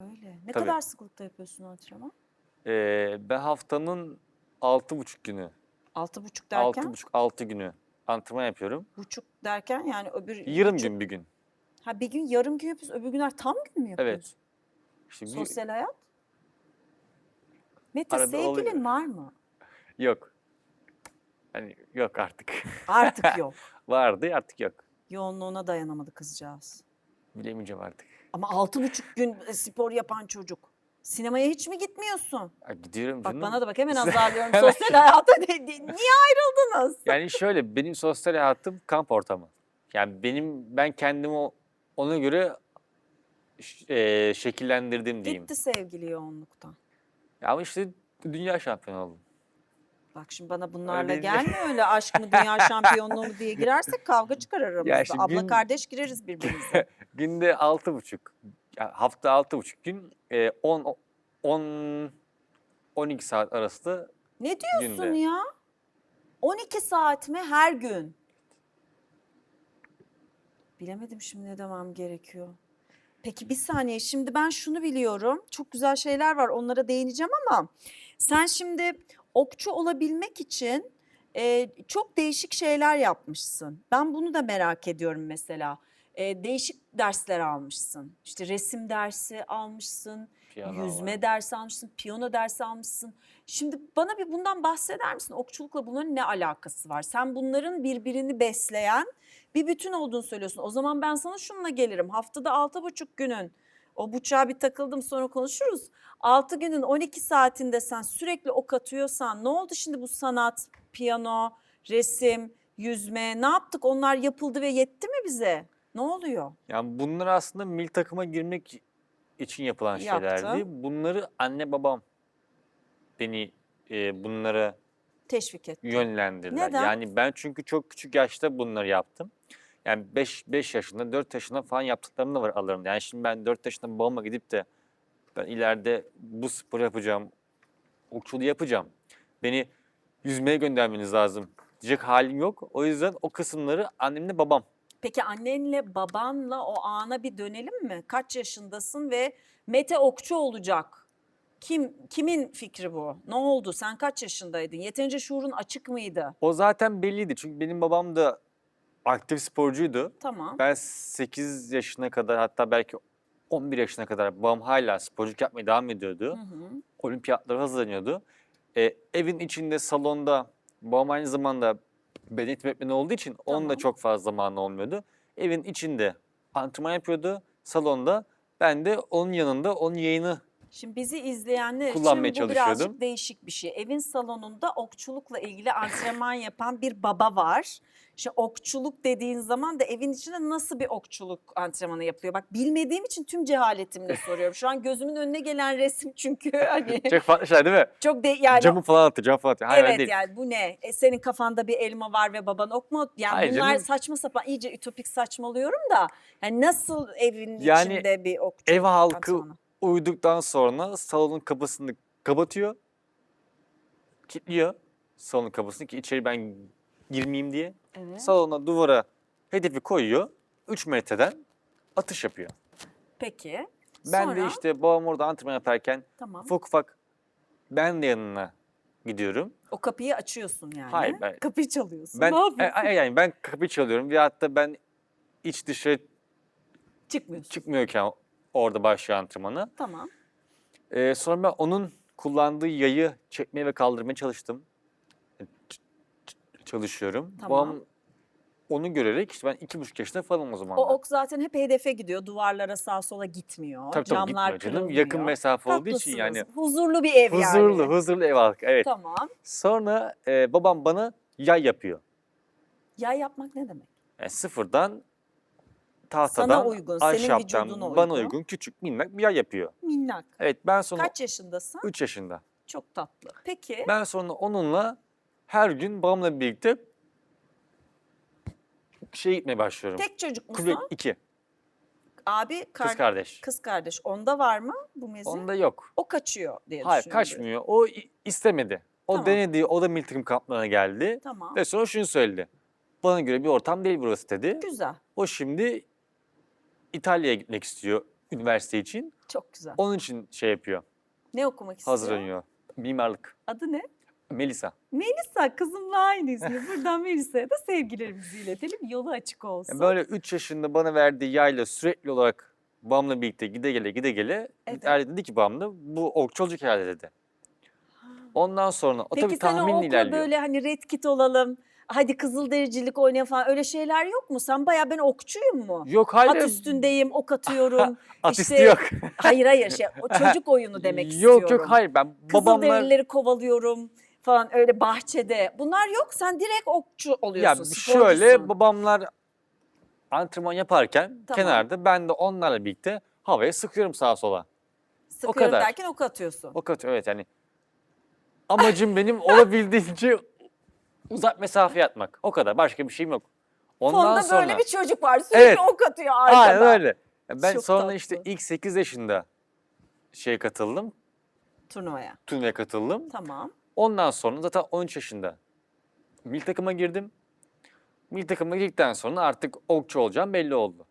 Öyle. Ne Tabii. kadar sıklıkta yapıyorsun antrenman? Ee, ben haftanın altı buçuk günü, Altı buçuk altı derken? buçuk altı günü antrenman yapıyorum. Buçuk derken yani öbür... Yarım buçuk- gün bir gün. Ha bir gün yarım gün yapıyorsun, öbür günler tam gün mü yapıyorsun? Evet. Bir- Sosyal hayat? Mete Arada sevgilin oluyor. var mı? yok. Hani yok artık. Artık yok. Vardı artık yok. Yoğunluğuna dayanamadı kızcağız. Bilemeyeceğim artık. Ama altı buçuk gün e, spor yapan çocuk. Sinemaya hiç mi gitmiyorsun? Ya gidiyorum Bak canım. bana da bak hemen azarlıyorum. Sosyal hayata ne- ne- niye ayrıldınız? Yani şöyle benim sosyal hayatım kamp ortamı. Yani benim ben kendimi o- ona göre ş- eee, şekillendirdim diyeyim. Gitti sevgili yoğunluktan. Ya ama işte dünya şampiyonu oldum. Bak şimdi bana bunlarla Öyle- gelme öyle aşk mı dünya şampiyonluğu mu diye girersek kavga çıkar aramızda. şimdi Abla gün- kardeş gireriz birbirimize. Günde altı buçuk, hafta altı buçuk gün, eee, on, on, 12 saat arası Ne diyorsun Günde. ya? 12 saat mi her gün? Bilemedim şimdi ne demem gerekiyor. Peki bir saniye şimdi ben şunu biliyorum. Çok güzel şeyler var onlara değineceğim ama sen şimdi okçu olabilmek için e, çok değişik şeyler yapmışsın. Ben bunu da merak ediyorum mesela. E, değişik dersler almışsın. İşte resim dersi almışsın, piyano yüzme var. dersi almışsın, piyano dersi almışsın. Şimdi bana bir bundan bahseder misin? Okçulukla bunların ne alakası var? Sen bunların birbirini besleyen bir bütün olduğunu söylüyorsun. O zaman ben sana şununla gelirim. Haftada altı buçuk günün, o buçuğa bir takıldım sonra konuşuruz. Altı günün 12 saatinde sen sürekli ok atıyorsan ne oldu şimdi bu sanat, piyano, resim, yüzme ne yaptık? Onlar yapıldı ve yetti mi bize? Ne oluyor? Yani bunlar aslında milli takıma girmek için yapılan Yaptı. şeylerdi. Bunları anne babam beni eee, bunlara Teşvik et. yönlendirdiler. Neden? Yani ben çünkü çok küçük yaşta bunları yaptım. Yani 5 5 yaşında, 4 yaşında falan yaptıklarım da var aralarında. Yani şimdi ben 4 yaşında babama gidip de ben ileride bu spor yapacağım, okçuluğu yapacağım. Beni yüzmeye göndermeniz lazım diyecek halim yok. O yüzden o kısımları annemle babam. Peki annenle babanla o ana bir dönelim mi? Kaç yaşındasın ve Mete Okçu olacak. Kim kimin fikri bu? Ne oldu? Sen kaç yaşındaydın? Yeterince şuurun açık mıydı? O zaten belliydi. Çünkü benim babam da aktif sporcuydu. Tamam. Ben 8 yaşına kadar hatta belki 11 yaşına kadar babam hala sporculuk yapmaya devam ediyordu. Hı hı. olimpiyatlara hazırlanıyordu. E, evin içinde salonda babam aynı zamanda beden eğitimi öğretmeni olduğu için onun da Tamam. çok fazla zamanı olmuyordu. Evin içinde antrenman yapıyordu salonda. Ben de onun yanında onun yayını Şimdi bizi izleyenler Kullanmaya için bu birazcık çalışıyordum. değişik bir şey. Evin salonunda okçulukla ilgili antrenman yapan bir baba var. Şimdi okçuluk dediğin zaman da evin içinde nasıl bir okçuluk antrenmanı yapılıyor? Bak bilmediğim için tüm cehaletimle soruyorum. Şu an gözümün önüne gelen resim çünkü hani çok farklı şeyler değil mi? çok de yani Camı falan atıyor, cam falan atıyor. Hayır evet değil. yani bu ne? E, senin kafanda bir elma var ve baban ok mu? Yani Hayır bunlar canım. saçma sapan iyice ütopik saçmalıyorum da. Yani nasıl evin Yani içinde bir okçuluk Ev halkı antrenmanı? Uyuduktan sonra salonun kapısını kapatıyor. kilitliyor salonun kapısını ki içeri ben girmeyeyim diye. Evet. Salona duvara hedefi koyuyor. 3 metreden atış yapıyor. Peki. Ben Sonra? de işte babam orada antrenman yaparken Tamam. ufak ufak ben de yanına gidiyorum. O kapıyı açıyorsun yani. Hayır, ben- Kapıyı çalıyorsun. Ben ne yapıyorsun? e, yani ben kapıyı çalıyorum ve hatta ben iç dışarı Çıkmıyorsun. çıkmıyorken orada başlıyor antrenmanı. Tamam. Ee, sonra ben onun kullandığı yayı çekmeye ve kaldırmaya çalıştım. E, ç- ç- Çalışıyorum. Tamam. Babam onu görerek işte ben iki buçuk yaşında falan o zaman. O ok zaten hep hedefe gidiyor. Duvarlara sağa sola gitmiyor. Tabii tabii Camlar gitmiyor canım. kırılmıyor. Yakın mesafe olduğu için yani. Huzurlu bir ev huzurlu, yani. huzurlu ev halkı. Evet. Tamam. Sonra e, babam bana yay yapıyor. Yay yapmak ne demek? Yani sıfırdan tahtadan, uygun, senin ahşaptan vücuduna bana uygun. uygun küçük minnak bir yay yapıyor. Minnak. Evet ben sonra Kaç yaşındasın? 3 yaşında. Çok tatlı. Peki. Ben sonra onunla her gün babamla birlikte şeye gitmeye başlıyorum. Tek çocuk musun? Kulübe 2. Abi Kız kar- kardeş. kız kardeş. Onda var mı bu mezi? Onda yok. O kaçıyor diye Hayır düşünüyorum. kaçmıyor. O i- istemedi. O Tamam. denedi. O da milli takım kamplarına geldi. Tamam. Ve sonra şunu söyledi. Bana göre bir ortam değil burası dedi. Güzel. O şimdi İtalya'ya gitmek istiyor üniversite için. Çok güzel. Onun için şey yapıyor, Ne okumak istiyor? hazırlanıyor. Mimarlık. Adı ne? Melisa. Melisa kızımla aynı ismi. Buradan Melisa'ya da sevgilerimizi iletelim. Yolu açık olsun. Yani böyle 3 yaşında bana verdiği yayla sürekli olarak babamla birlikte gide gele gide gele Evet. evet. dedi ki babamla bu okçu olacak herhalde dedi. Ondan sonra o Peki tabii sen o tahminle okula ilerliyor. böyle hani red kit olalım. Hadi kızıldericilik oynayalım falan öyle şeyler yok mu? Sen bayağı ben okçuyum mu? Yok hayır. At üstündeyim, ok atıyorum. At işte- yok. hayır hayır şey, o çocuk oyunu demek istiyorum. Yok yok hayır ben babamlar Kızılderilileri kovalıyorum falan öyle bahçede. Bunlar yok. Sen direkt okçu ya oluyorsun. şöyle sporcusun. babamlar antrenman yaparken Tamam. kenarda ben de onlarla birlikte havaya sıkıyorum sağa sola. Sıkıyorum kadar. derken ok atıyorsun. O kötü evet yani. Amacım benim olabildiğince uzak mesafe atmak. O kadar. Başka bir şeyim yok. Ondan Fonda sonra böyle bir çocuk var. Sürekli Evet. ok atıyor arkada. Aynen öyle. Ya Ben Çok sonra tatlı. işte ilk 8 yaşında şey katıldım. Turnuvaya. Turnuvaya katıldım. Tamam. Ondan sonra zaten 13 yaşında milli takıma girdim. Milli takıma girdikten sonra artık okçu olacağım belli oldu.